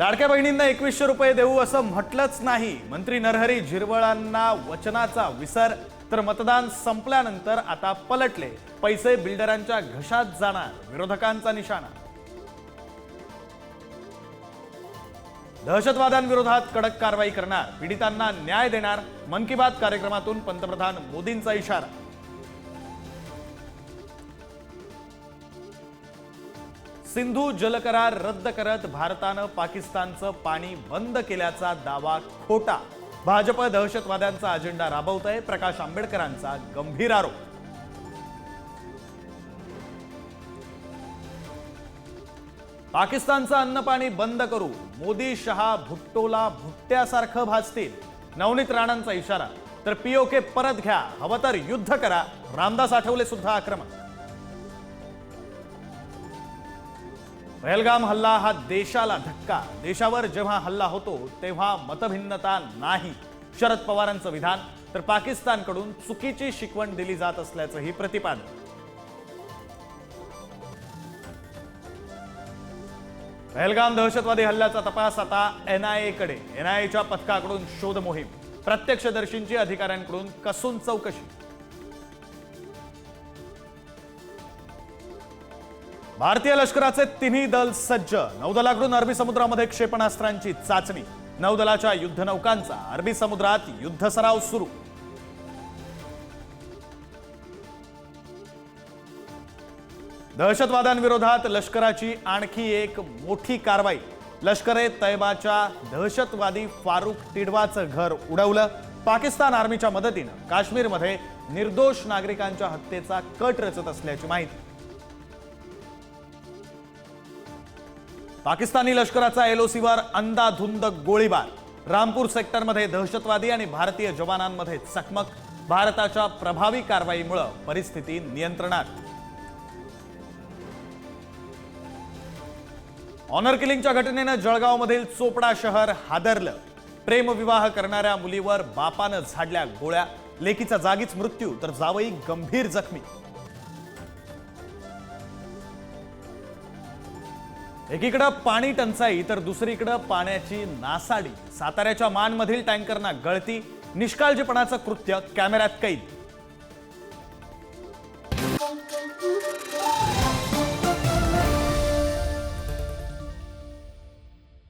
लाडक्या बहिणींना एकवीसशे रुपये देऊ असं म्हटलंच नाही. मंत्री नरहरी झिरवळांना वचनाचा विसर तर मतदान संपल्यानंतर आता पलटले. पैसे बिल्डरांच्या घशात जाणार विरोधकांचा निशाणा. दहशतवाद्यांविरोधात कडक कारवाई करणार पीडितांना न्याय देणार. मन की बात कार्यक्रमातून पंतप्रधान मोदींचा इशारा. सिंधू जलकरार रद्द करत भारतानं पाकिस्तानचं पाणी बंद केल्याचा दावा खोटा. भाजप दहशतवाद्यांचा अजेंडा राबवत आहे प्रकाश आंबेडकरांचा गंभीर आरोप. पाकिस्तानचं अन्नपाणी बंद करू मोदी शहा भुट्टोला भुट्ट्यासारखं भाजतील. नवनीत राणांचा इशारा तर पीओके परत घ्या हवं तर युद्ध करा रामदास आठवले सुद्धा आक्रमक. पहलगाम हल्ला हा देशाला धक्का. देशावर जेव्हा हल्ला होतो तेव्हा मतभिन्नता नाही. शरद पवारांचं विधान तर पाकिस्तानकडून चुकीची शिकवण दिली जात असल्याचंही प्रतिपादन. पहलगाम दहशतवादी हल्ल्याचा तपास आता एनआयए कडे. एनआयएच्या पथकाकडून शोध मोहीम. प्रत्यक्षदर्शींची अधिकाऱ्यांकडून कसून चौकशी. भारतीय लष्कराचे तिन्ही दल सज्ज. नौदलाकडून अरबी समुद्रामध्ये क्षेपणास्त्रांची चाचणी. नौदलाच्या युद्धनौकांचा अरबी समुद्रात युद्ध सराव सुरू. दहशतवाद्यांविरोधात लष्कराची आणखी एक मोठी कारवाई. लष्कर ए तैबाच्या दहशतवादी फारुख टिडवाचं घर उडवलं. पाकिस्तान आर्मीच्या मदतीनं काश्मीरमध्ये निर्दोष नागरिकांच्या हत्येचा कट रचत असल्याची माहिती. पाकिस्तानी लष्कराचा एलओसीवर अंदाधुंद गोळीबार. रामपूर सेक्टरमध्ये दहशतवादी आणि भारतीय जवानांमध्ये चकमक. भारताच्या प्रभावी कारवाईमुळे परिस्थिती नियंत्रणात. ऑनर किलिंगच्या घटनेनं जळगावमधील चोपडा शहर हादरलं. प्रेमविवाह करणाऱ्या मुलीवर बापानं झाडल्या गोळ्या. लेकीचा जागीच मृत्यू तर जावई गंभीर जखमी. एकीकडं पाणी टंचाई तर दुसरीकडं पाण्याची नासाडी. साताऱ्याच्या मानमधील टँकरना गळती निष्काळजीपणाचं कृत्य कॅमेऱ्यात कैद.